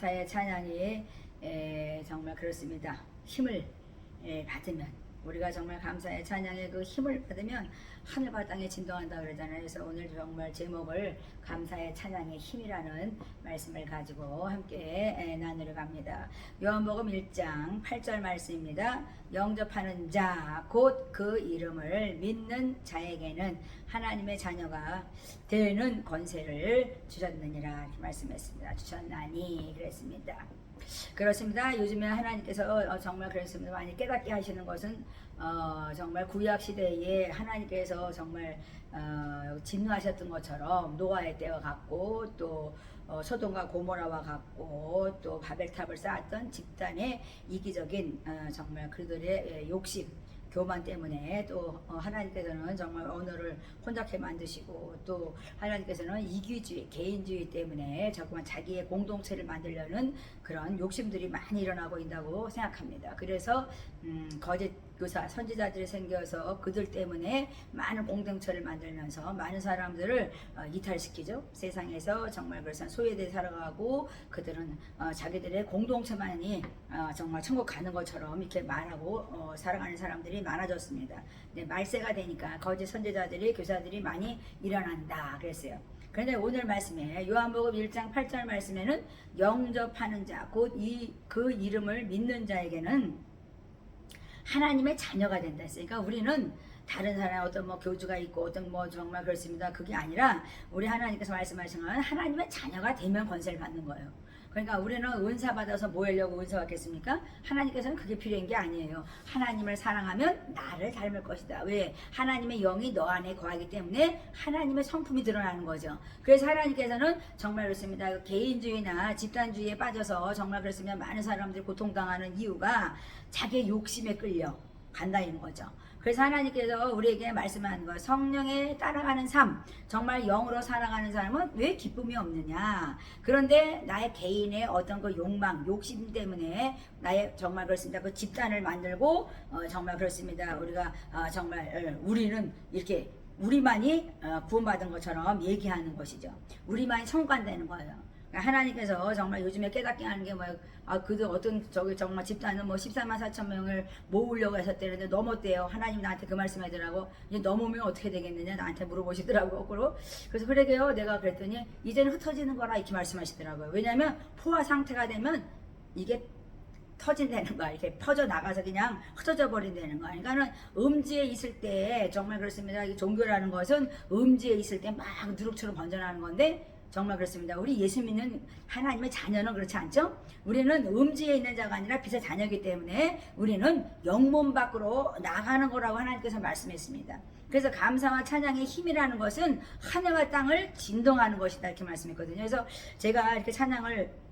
감사의 찬양이 에, 정말 그렇습니다. 힘을 에, 받으면 우리가 정말 감사의 찬양의 그 힘을 받으면 하늘과 땅에 진동한다 그러잖아요. 그래서 오늘 정말 제목을 감사의 찬양의 힘이라는 말씀을 가지고 함께 에, 나누려 갑니다. 요한복음 1장 8절 말씀입니다. 영접하는 자 곧 그 이름을 믿는 자에게는 하나님의 자녀가 되는 권세를 주셨느니라 이렇게 말씀했습니다. 주셨나니 그랬습니다. 그렇습니다. 요즘에 하나님께서 어, 정말 그렇습니다. 많이 깨닫게 하시는 것은 어, 정말 구약 시대에 하나님께서 정말 어, 진노하셨던 것처럼 노아의 때와 같고 또 어, 소돔과 고모라와 같고 또 바벨탑을 쌓았던 집단의 이기적인 어, 정말 그들의 예, 욕심 교만 때문에 또 어, 하나님께서는 정말 언어를 혼잡해 만드시고 또 하나님께서는 이기주의, 개인주의 때문에 자꾸만 자기의 공동체를 만들려는 그런 욕심들이 많이 일어나고 있다고 생각합니다. 그래서 음, 거짓 교사, 선지자들이 생겨서 그들 때문에 많은 공동체를 만들면서 많은 사람들을 어, 이탈시키죠. 세상에서 정말 그래서 소외돼 살아가고 그들은 어, 자기들의 공동체만이 어, 정말 천국 가는 것처럼 이렇게 말하고 어, 살아가는 사람들이 많아졌습니다. 네, 말세가 되니까 거짓 선지자들이 교사들이 많이 일어난다 그랬어요. 그런데 오늘 말씀에 요한복음 1장 8절 말씀에는 영접하는 자, 곧 이 그 이름을 믿는 자에게는 하나님의 자녀가 된다 했으니까 우리는 다른 사람 어떤 뭐 교주가 있고 어떤 뭐 정말 그렇습니다. 그게 아니라 우리 하나님께서 말씀하신 건 하나님의 자녀가 되면 권세를 받는 거예요. 그러니까 우리는 은사 받아서 뭐 하려고 은사 받겠습니까? 하나님께서는 그게 필요한 게 아니에요. 하나님을 사랑하면 나를 닮을 것이다. 왜? 하나님의 영이 너 안에 거하기 때문에 하나님의 성품이 드러나는 거죠. 그래서 하나님께서는 정말 그렇습니다. 그 개인주의나 집단주의에 빠져서 정말 그렇습니다. 많은 사람들이 고통당하는 이유가 자기의 욕심에 끌려 간다는 거죠. 그래서 하나님께서 우리에게 말씀하는 거 성령에 따라가는 삶 정말 영으로 살아가는 사람은 왜 기쁨이 없느냐? 그런데 나의 개인의 어떤 그 욕망 욕심 때문에 나의 정말 그렇습니다. 그 집단을 만들고 어, 정말 그렇습니다. 우리가 어, 정말 어, 우리는 이렇게 우리만이 어, 구원받은 것처럼 얘기하는 것이죠. 우리만이 청관되는 거예요 하나님께서 정말 요즘에 깨닫게 하는 게 뭐예요? 아, 그들 어떤 저기 정말 집단은 뭐 14만 4천 명을 모으려고 하셨대는데 넘었대요. 하나님 나한테 그 말씀하더라고. 이제 넘으면 어떻게 되겠느냐 나한테 물어보시더라고. 거꾸로. 그래서 그러게요. 내가 그랬더니 이제는 흩어지는 거라 이렇게 말씀하시더라고요. 왜냐하면 포화 상태가 되면 이게 터진다는 거야. 이렇게 퍼져 나가서 그냥 흩어져 버린다는 거야. 그러니까는 음지에 있을 때 정말 그렇습니다. 이 종교라는 것은 음지에 있을 때 막 누룩처럼 번져나가는 건데 정말 그렇습니다. 우리 예수 믿는 하나님의 자녀는 그렇지 않죠? 우리는 음지에 있는 자가 아니라 빛의 자녀이기 때문에 우리는 영문 밖으로 나가는 거라고 하나님께서 말씀했습니다. 그래서 감사와 찬양의 힘이라는 것은 하늘과 땅을 진동하는 것이다 이렇게 말씀했거든요. 그래서 제가 이렇게 찬양을 아,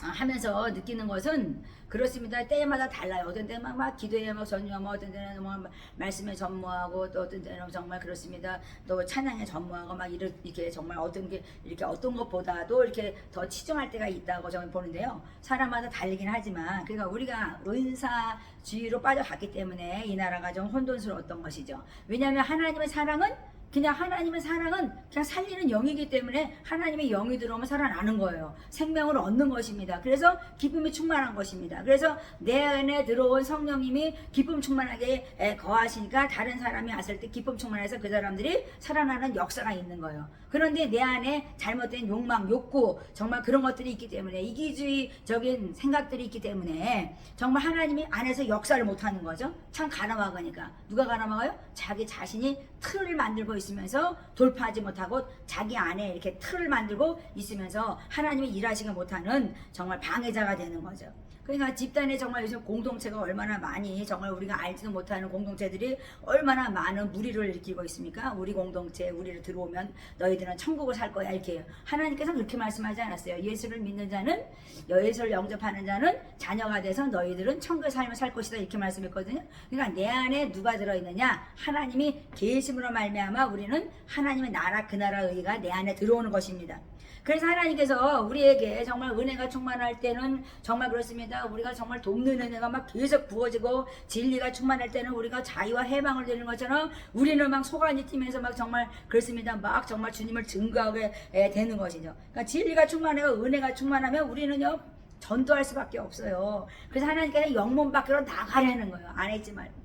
하면서 느끼는 것은 그렇습니다. 때마다 달라요. 어떤 때는 막, 막 기도에 막 전무하고 어떤 때는 뭐 말씀에 전무하고 또 어떤 때는 정말 그렇습니다. 또 찬양에 전무하고 막 이렇게, 정말 어떤 게 이렇게 어떤 것보다도 이렇게 더 치중할 때가 있다고 저는 보는데요. 사람마다 다르긴 하지만 그러니까 우리가 은사 주의로 빠져갔기 때문에 이 나라가 좀 혼돈스러웠던 것이죠. 왜냐하면 하나님의 사랑은 그냥 하나님의 사랑은 그냥 살리는 영이기 때문에 하나님의 영이 들어오면 살아나는 거예요. 생명을 얻는 것입니다. 그래서 기쁨이 충만한 것입니다. 그래서 내 안에 들어온 성령님이 기쁨 충만하게 에, 거하시니까 다른 사람이 왔을 때 기쁨 충만해서 그 사람들이 살아나는 역사가 있는 거예요. 그런데 내 안에 잘못된 욕망, 욕구, 정말 그런 것들이 있기 때문에 이기주의적인 생각들이 있기 때문에 정말 하나님이 안에서 역사를 못하는 거죠. 참 가나마가니까 누가 가나마가요? 자기 자신이 틀을 만들고 있으면서 돌파하지 못하고 자기 안에 이렇게 틀을 만들고 있으면서 하나님이 일하시지 못하는 정말 방해자가 되는 거죠. 그러니까 집단에 정말 요즘 공동체가 얼마나 많이 정말 우리가 알지도 못하는 공동체들이 얼마나 많은 무리를 일으키고 있습니까? 우리 공동체 우리를 들어오면 너희들은 천국을 살 거야 이렇게 하나님께서 그렇게 말씀하지 않았어요. 예수를 믿는 자는 예수를 영접하는 자는 자녀가 돼서 너희들은 천국의 삶을 살 것이다 이렇게 말씀했거든요. 그러니까 내 안에 누가 들어 있느냐? 하나님이 계 심으로 말미암아 우리는 하나님의 나라 그 나라 의가 내 안에 들어오는 것입니다. 그래서 하나님께서 우리에게 정말 은혜가 충만할 때는 정말 그렇습니다. 우리가 정말 돕는 은혜가 막 계속 부어지고 진리가 충만할 때는 우리가 자유와 해방을 드리는 것처럼 우리는 막 소관이 뛰면서 막 정말 그렇습니다. 막 정말 주님을 증거하게 에, 되는 것이죠. 그러니까 진리가 충만하고 은혜가 충만하면 우리는요 전도할 수밖에 없어요. 그래서 하나님께서 영문 밖으로 나가라는 거예요. 안 했지 말고.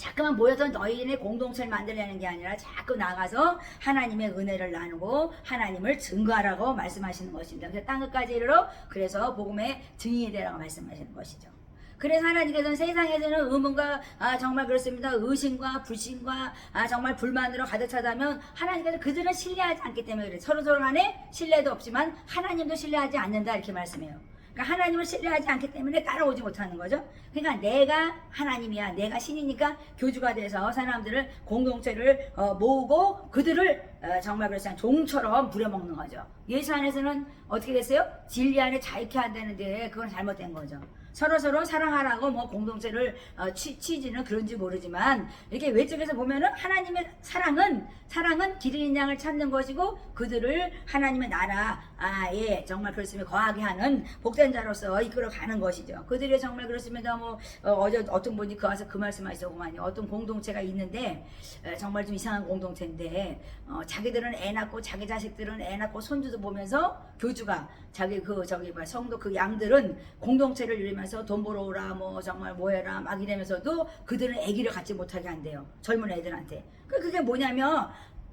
자꾸만 모여서 너희네 공동체를 만들려는 게 아니라 자꾸 나가서 하나님의 은혜를 나누고 하나님을 증거하라고 말씀하시는 것입니다. 그래서 땅 끝까지 이르러 그래서 복음의 증인이 되라고 말씀하시는 것이죠. 그래서 하나님께서는 세상에서는 의문과 아, 정말 그렇습니다. 의심과 불신과 아, 정말 불만으로 가득 차다면 하나님께서 그들은 신뢰하지 않기 때문에 그래. 서로 서로 간에 신뢰도 없지만 하나님도 신뢰하지 않는다 이렇게 말씀해요. 그러니까 하나님을 신뢰하지 않기 때문에 따라오지 못하는 거죠. 그러니까 내가 하나님이야, 내가 신이니까 교주가 돼서 사람들을 공동체를 어, 모으고 그들을 어, 정말 그래서 종처럼 부려먹는 거죠. 예수 안에서는 어떻게 됐어요? 진리 안에 자유케 한다는데 그건 잘못된 거죠. 서로 서로 사랑하라고 뭐 공동체를 어, 취, 취지는 그런지 모르지만 이렇게 외적에서 보면은 하나님의 사랑은 사랑은 기린 양을 찾는 것이고 그들을 하나님의 나라에 정말 그렇습니다 거하게 하는 복된 자로서 이끌어 가는 것이죠. 그들이 정말 그렇습니다. 뭐 어, 제 어떤 분이 그 와서 그 말씀하시더구만요. 어떤 공동체가 있는데 에, 정말 좀 이상한 공동체인데 어, 자기들은 애 낳고 자기 자식들은 애 낳고 손주도 보면서 교주가 자기 그 저기 뭐 성도 그 양들은 공동체를 이루면서 돈 벌어오라 뭐 정말 뭐해라 막 이러면서도 그들은 아기를 갖지 못하게 한대요 젊은 애들한테 그 그게 뭐냐면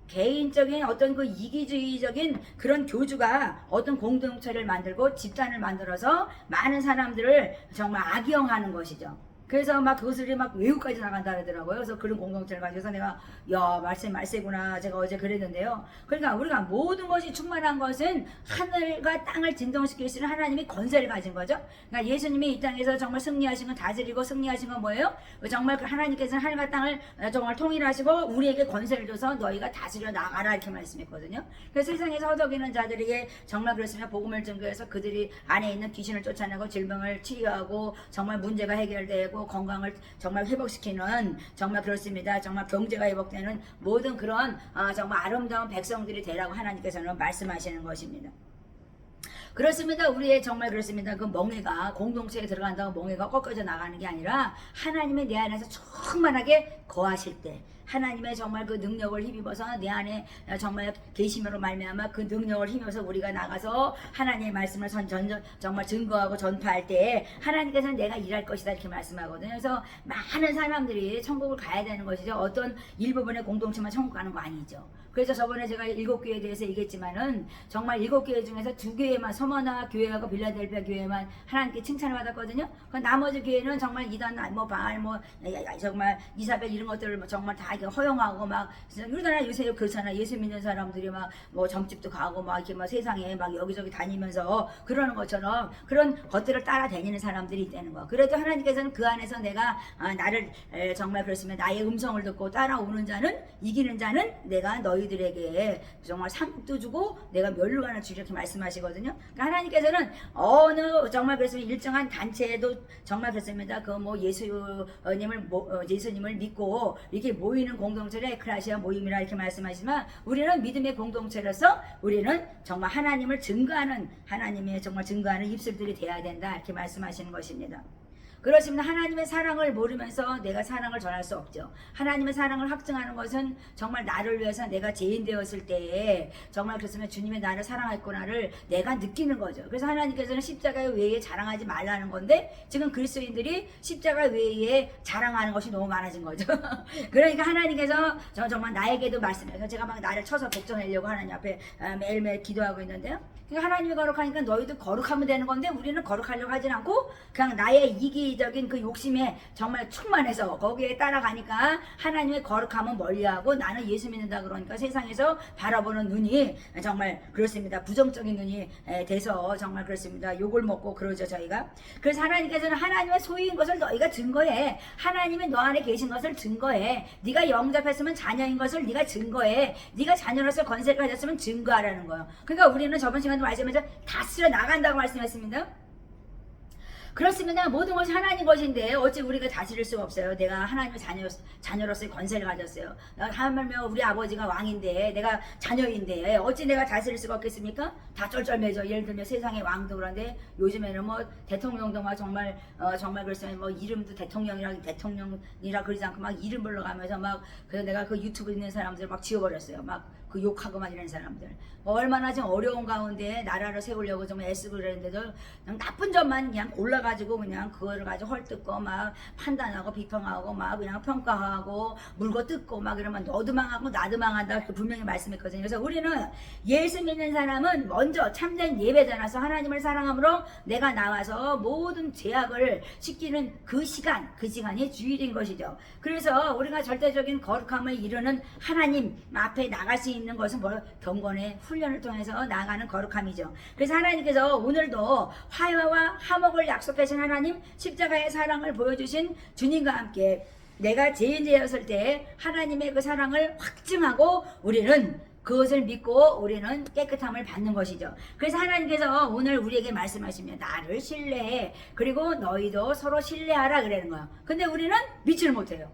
개인적인 어떤 그 이기주의적인 그런 교주가 어떤 공동체를 만들고 집단을 만들어서 많은 사람들을 정말 악용하는 것이죠. 그래서 막 그것을 막 외국까지 나간다 그러더라고요. 그래서 그런 공동체를 가져서 내가 야 말세 말세구나 제가 어제 그랬는데요. 그러니까 우리가 모든 것이 충만한 것은 하늘과 땅을 있는 하나님이 권세를 가진 거죠. 그러니까 예수님이 이 땅에서 정말 승리하신 건 다스리고 승리하신 건 뭐예요? 정말 그 하나님께서는 하늘과 땅을 정말 통일하시고 우리에게 권세를 줘서 너희가 다스려 나가라 이렇게 말씀했거든요. 그래서 세상에서 허덕이는 자들에게 정말 그렇으면 복음을 증거해서 그들이 안에 있는 귀신을 쫓아내고 질병을 치유하고 정말 문제가 해결되고 건강을 정말 회복시키는 정말 그렇습니다. 정말 경제가 회복되는 모든 그런 아, 정말 아름다운 백성들이 되라고 하나님께서는 말씀하시는 것입니다. 그렇습니다. 우리의 정말 그렇습니다. 그 멍해가 공동체에 들어간다고 멍해가 꺾여져 나가는 게 아니라 하나님의 내 안에서 충만하게 거하실 때 하나님의 정말 그 능력을 힘입어서 내 안에 정말 계심으로 말미암아 그 능력을 힘입어서 우리가 나가서 하나님의 말씀을 전, 전, 정말 증거하고 전파할 때 하나님께서는 내가 일할 것이다 이렇게 말씀하거든요. 그래서 많은 사람들이 천국을 가야 되는 것이죠. 어떤 일부분의 공동체만 천국 가는 거 아니죠. 그래서 저번에 제가 일곱 교회에 대해서 얘기했지만은 정말 일곱 교회 중에서 두 교회만 서머나 교회하고 빌라델피아 교회만 하나님께 칭찬을 받았거든요. 그 나머지 교회는 정말 이단 뭐 바알 뭐 정말 이사벨 이런 것들을 뭐 정말 다 허용하고 막 우리나라 요새 그렇잖아. 예수 믿는 사람들이 막 뭐 점집도 가고 막 이렇게 막 세상에 막 여기저기 다니면서 그러는 것처럼 그런 것들을 따라 다니는 사람들이 있다는 거. 그래도 하나님께서는 그 안에서 내가 아, 나를 에, 정말 그렇으면 나의 음성을 듣고 따라오는 자는 이기는 자는 내가 너희 들에게 정말 상도 주고 내가 멸류관을 주리 이렇게 말씀하시거든요. 그러니까 하나님께서는 어느 정말 그래서 일정한 단체에도 정말 그렇습니다. 그 뭐 예수님을 모- 어, 예수님을 믿고 이렇게 모이는 공동체를 에크라시아 모임이라 이렇게 말씀하시지만 우리는 믿음의 공동체로서 우리는 정말 하나님을 증거하는 하나님의 정말 증거하는 입술들이 되어야 된다 이렇게 말씀하시는 것입니다. 그렇습니다. 하나님의 사랑을 모르면서 내가 사랑을 전할 수 없죠. 하나님의 사랑을 확증하는 것은 정말 나를 위해서 내가 죄인 되었을 때에 정말 그렇으면 주님의 나를 사랑했구나를 내가 느끼는 거죠. 그래서 하나님께서는 십자가 외에 자랑하지 말라는 건데 지금 그리스도인들이 십자가 외에 자랑하는 것이 너무 많아진 거죠. 그러니까 하나님께서 저 정말 나에게도 말씀해서 제가 막 나를 쳐서 복종하려고 하나님 앞에 아, 매일매일 기도하고 있는데요. 그러니까 하나님이 거룩하니까 너희도 거룩하면 되는 건데 우리는 거룩하려고 하진 않고 그냥 나의 이기적인 그 욕심에 정말 충만해서 거기에 따라가니까 하나님의 거룩함은 멀리하고 나는 예수 믿는다 그러니까 세상에서 바라보는 눈이 정말 그렇습니다. 부정적인 눈이 에, 돼서 정말 그렇습니다. 욕을 먹고 그러죠 저희가. 그래서 하나님께서는 하나님의 소유인 것을 너희가 증거해. 하나님이 너 안에 계신 것을 증거해. 네가 영접했으면 자녀인 것을 네가 증거해. 네가 자녀로서 권세를 가졌으면 증거하라는 거예요. 그러니까 우리는 저번 시간 도 말씀하면서 다스려 나간다고 말씀했습니다. 그렇습니다. 모든 것이 하나님 것인데 어찌 우리가 다스릴 수가 없어요. 내가 하나님의 자녀, 자녀로서의 권세를 가졌어요. 하물며 우리 아버지가 왕인데 내가 자녀인데 어찌 내가 다스릴 수가 없겠습니까? 다 쩔쩔매져. 예를 들면 세상의 왕도 그런데 요즘에는 뭐 대통령도 막 정말 어, 정말 글쎄 뭐 이름도 대통령이라 대통령이라 그러지 않고 막 이름 불러가면서 막 그래서 내가 그 유튜브 있는 사람들 막 지워버렸어요. 막그 욕하고 막 이런 사람들 뭐 얼마나 지금 어려운 가운데 나라를 세우려고 좀 애쓰고 그랬는데도 그냥 나쁜 점만 그냥 골라가지고 그냥 그거를 가지고 헐뜯고 막 판단하고 비평하고 막 그냥 평가하고 물고 뜯고 막 이러면 너도 망하고 나도 망한다 이렇게 분명히 말씀했거든요. 그래서 우리는 예수 믿는 사람은 먼저 참된 예배자라서 하나님을 사랑함으로 내가 나와서 모든 죄악을 씻기는 그 시간 그 시간이 주일인 것이죠. 그래서 우리가 절대적인 거룩함을 이루는 하나님 앞에 나갈 수 있는 것은 뭐 경건의 훈련을 통해서 나가는 거룩함이죠. 그래서 하나님께서 오늘도 화해와 화목을 약속하신 하나님 십자가의 사랑을 보여주신 주님과 함께 내가 죄인되었을 때 하나님의 그 사랑을 확증하고 우리는 그것을 믿고 우리는 깨끗함을 받는 것이죠. 그래서 하나님께서 오늘 우리에게 말씀하시면 나를 신뢰해. 그리고 너희도 서로 신뢰하라 그러는 거예요. 근데 우리는 믿지를 못해요.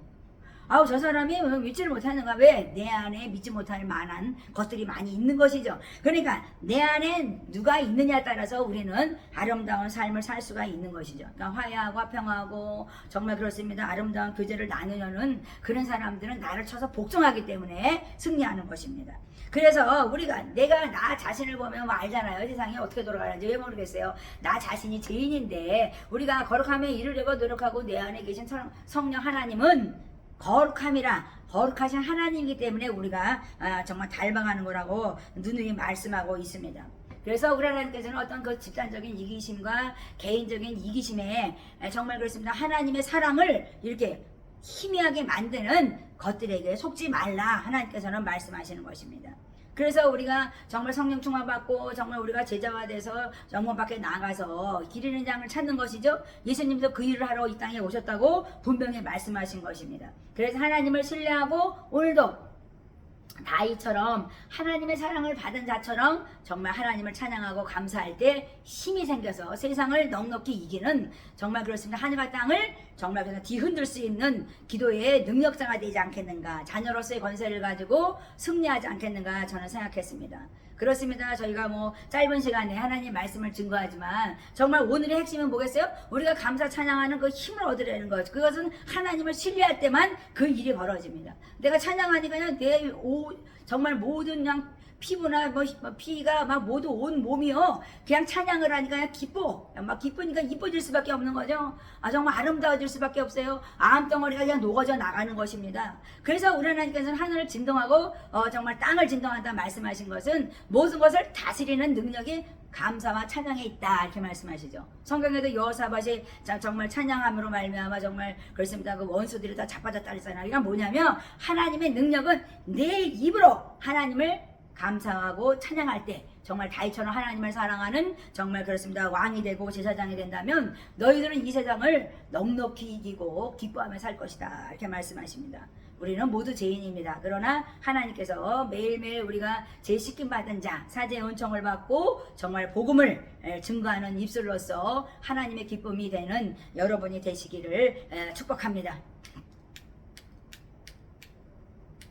아우 저 사람이 왜 믿지를 못하는가? 왜? 내 안에 믿지 못할 만한 것들이 많이 있는 것이죠. 그러니까 내 안에 누가 있느냐에 따라서 우리는 아름다운 삶을 살 수가 있는 것이죠. 그러니까 화해하고 화평하고 정말 그렇습니다. 아름다운 교제를 나누려는 그런 사람들은 나를 쳐서 복종하기 때문에 승리하는 것입니다. 그래서 우리가 내가 나 자신을 보면 뭐 알잖아요. 세상이 어떻게 돌아가는지 왜 모르겠어요? 나 자신이 죄인인데 우리가 거룩함에 이르려고 노력하고 내 안에 계신 성- 성령 하나님은 거룩함이라 거룩하신 하나님이기 때문에 우리가 아, 정말 닮아가는 거라고 누누이 말씀하고 있습니다. 그래서 우리 하나님께서는 어떤 그 집단적인 이기심과 개인적인 이기심에 에, 정말 그렇습니다. 하나님의 사랑을 이렇게 희미하게 만드는 것들에게 속지 말라 하나님께서는 말씀하시는 것입니다. 그래서 우리가 정말 성령 충만 받고 정말 우리가 제자가 돼서 영문 밖에 나가서 기르는 장을 찾는 것이죠. 예수님도 그 일을 하러 이 땅에 오셨다고 분명히 말씀하신 것입니다. 그래서 하나님을 신뢰하고 오늘도 다이처럼 하나님의 사랑을 받은 자처럼 정말 하나님을 찬양하고 감사할 때 힘이 생겨서 세상을 넉넉히 이기는 정말 그렇습니다. 하늘과 땅을 정말 그냥 뒤흔들 수 있는 기도의 능력자가 되지 않겠는가. 자녀로서의 권세를 가지고 승리하지 않겠는가 저는 생각했습니다. 그렇습니다. 저희가 뭐 짧은 시간에 하나님 말씀을 증거하지만 정말 오늘의 핵심은 뭐겠어요? 우리가 감사 찬양하는 그 힘을 얻으려는 것. 그것은 하나님을 신뢰할 때만 그 일이 벌어집니다. 내가 찬양하니까요, 내 오, 정말 모든 그냥 피부나 뭐 피가 막 모두 온 몸이요 그냥 찬양을 하니까 그냥 기뻐 막 기쁘니까 이뻐질 수밖에 없는 거죠 아 정말 아름다워질 수밖에 없어요 암덩어리가 그냥 녹아져 나가는 것입니다 그래서 우리 하나님께서는 하늘을 진동하고 어, 정말 땅을 진동한다 말씀하신 것은 모든 것을 다스리는 능력이 감사와 찬양에 있다 이렇게 말씀하시죠. 성경에도 여호사밧이 자- 정말 찬양함으로 말미암아 정말 그렇습니다. 그 원수들이 다 자빠졌다 그랬잖아요. 이건 뭐냐면 하나님의 능력은 내 입으로 하나님을 감사하고 찬양할 때 정말 다이처럼 하나님을 사랑하는 정말 그렇습니다. 왕이 되고 제사장이 된다면 너희들은 이 세상을 넉넉히 이기고 기뻐하며 살 것이다. 이렇게 말씀하십니다. 우리는 모두 죄인입니다. 그러나 하나님께서 매일매일 우리가 죄 씻김 받은 자, 사죄의 은총을 받고 정말 복음을 에, 증거하는 입술로서 하나님의 기쁨이 되는 여러분이 되시기를 에, 축복합니다.